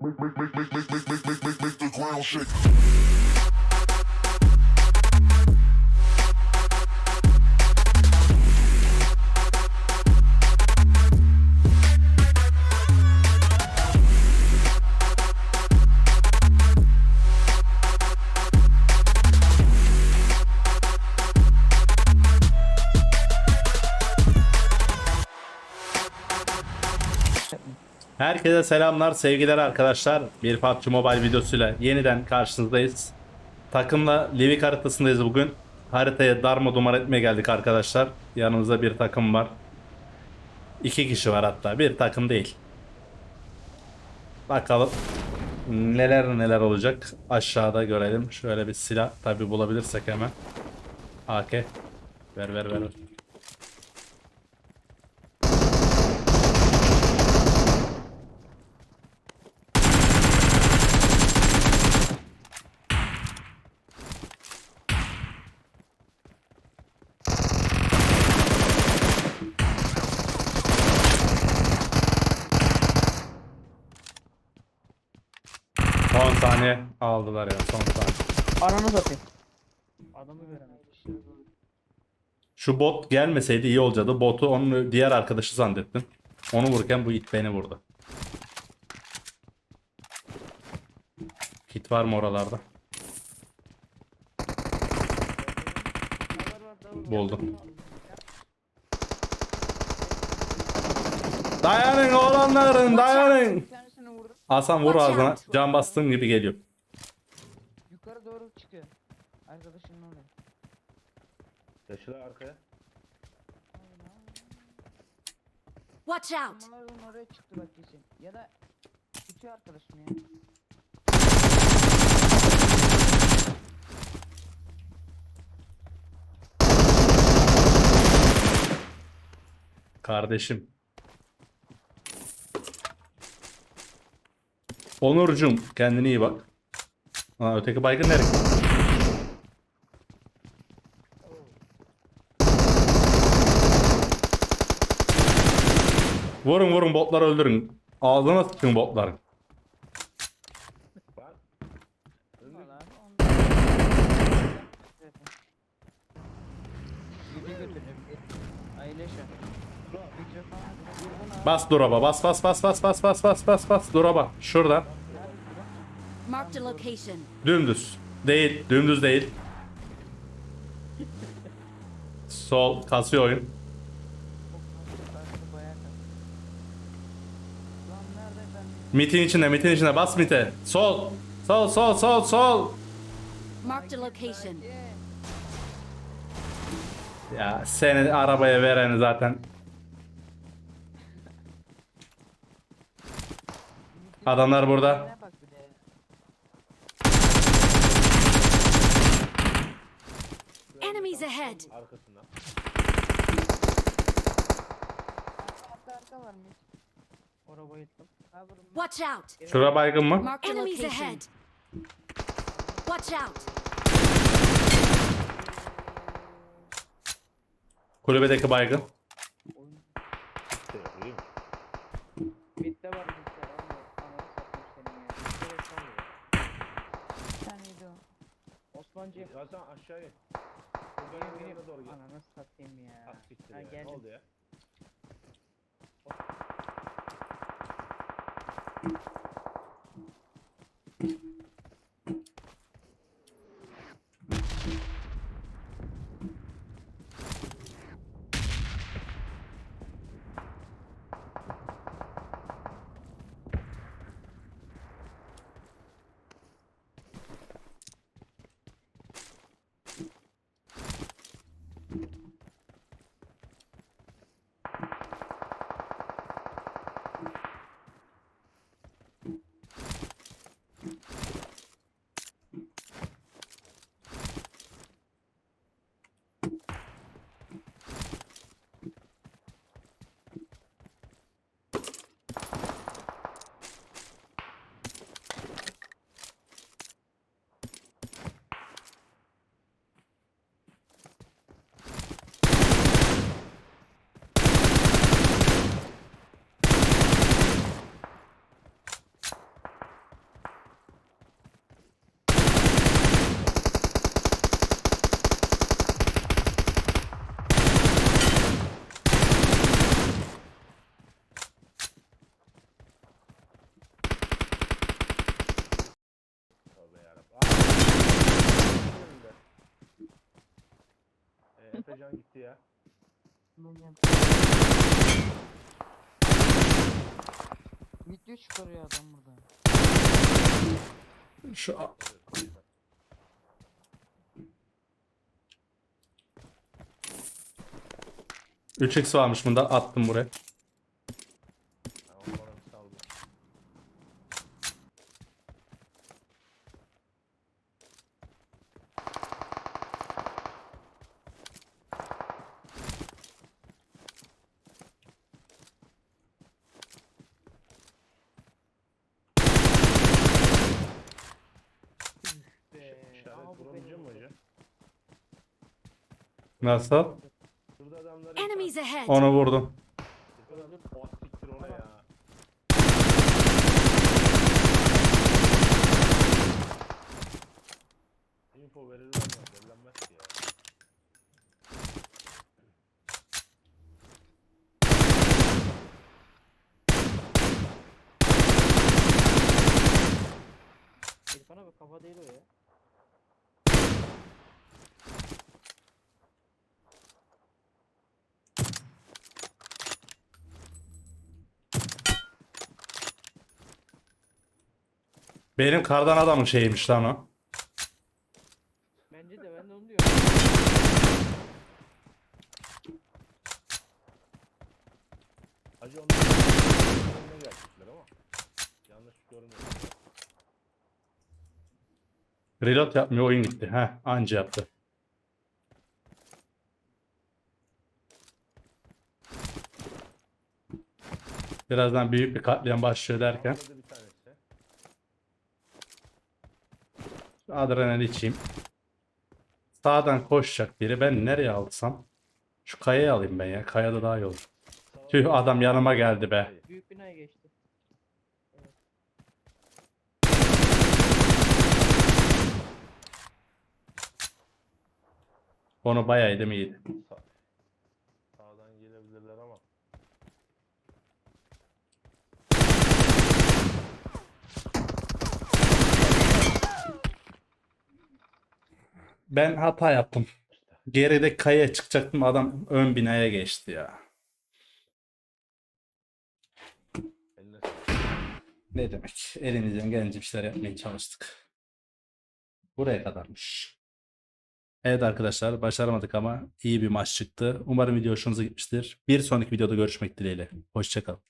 the ground shake. Herkese selamlar, sevgiler arkadaşlar. Bir PUBG Mobile videosuyla yeniden karşınızdayız. Takımla Livik haritasındayız bugün. Haritaya darma duman etmeye geldik arkadaşlar. Yanımızda bir takım var. İki kişi var hatta, bir takım değil. Bakalım neler neler olacak. Aşağıda görelim. Şöyle bir silah tabi bulabilirsek hemen. AK. Ver ver ver. ver. Son saniye aldılar ya son saniye. Ananı satayım. Adamı göremedim. Şu bot gelmeseydi iyi olacaktı. Botu onun diğer arkadaşı zannettim. Onu vururken bu it beni vurdu. Kit var mı oralarda? Buldum. Dayanın oğlanların dayanın. Hasan vur ağzına. Can bastığım gibi geliyor. Yukarı doğru çıkıyor. Arkadaşının oraya. Taşılar arkaya. Watch out! Adamların oraya çıktı bak kesin. Ya da tutuyor arkadaşını ya. Kardeşim. Onurcuğum kendine iyi bak. Ha, öteki baygın nereye? Vurun vurun botları öldürün. Ağzına sıkın botların. Bak. Valla abi, onu- Gidi götürüyor. Aile Bas duraba bas bas bas bas bas bas bas bas bas duraba. Şurada. Dümdüz. Değil. Dümdüz değil. Sol kasıyor oyun. Mitin içinde, mitin içinde. Bas mite. Sol. Sol, sol, sol, sol. Ya seni arabaya vereni zaten. Adamlar burada. Enemies ahead! Arkasından. Arka arka bayıldım. Watch out! Şura baygın mı? Marked a Enemies ahead! Watch out! Kulübedeki baygın. Osmancı. Gazdan aşağıya. Bulgar'ın yanına doğru gel. Ananı satayım ya. Ah siktir Ha, ya. Ne geldim. oldu ya? Hop. Ben gel. Video çıkarıyor adam burada. Şu 3x varmış bunda attım buraya. Ha, o bana bir saldı. Be, İşaret ama bu vurunca benim mı hocam? Nasıl? Şurada adamlar Enemies ahead! Onu vurdum. Oh siktir ona ya. Info verirler mi? Verilenmez ki ya. İrfan'a bak kafa değil o ya. Benim kardan adamın şeyiymiş lan o. Bence de ben de onu diyorum. Hacı onlar önüne gelecekler ama. Yanlış görmüyorum. Reload yapmıyor oyun gitti. Heh anca yaptı. Birazdan büyük bir katliam başlıyor derken bir adrenalin içeyim. Sağdan koşacak biri. Ben nereye alsam? Şu kayayı alayım ben ya. Kayada daha iyi olur. Tüh adam yanıma geldi be. Büyük binaya geçti. Evet. Onu bayağı yedim iyiydi. Sağ- Sağdan gelebilirler ama. Ben hata yaptım. Geride kayaya çıkacaktım adam ön binaya geçti ya. Ne demek? Elimizden gelince bir şeyler yapmaya çalıştık. Buraya kadarmış. Evet arkadaşlar başaramadık ama iyi bir maç çıktı. Umarım video hoşunuza gitmiştir. Bir sonraki videoda görüşmek dileğiyle. Hoşçakalın.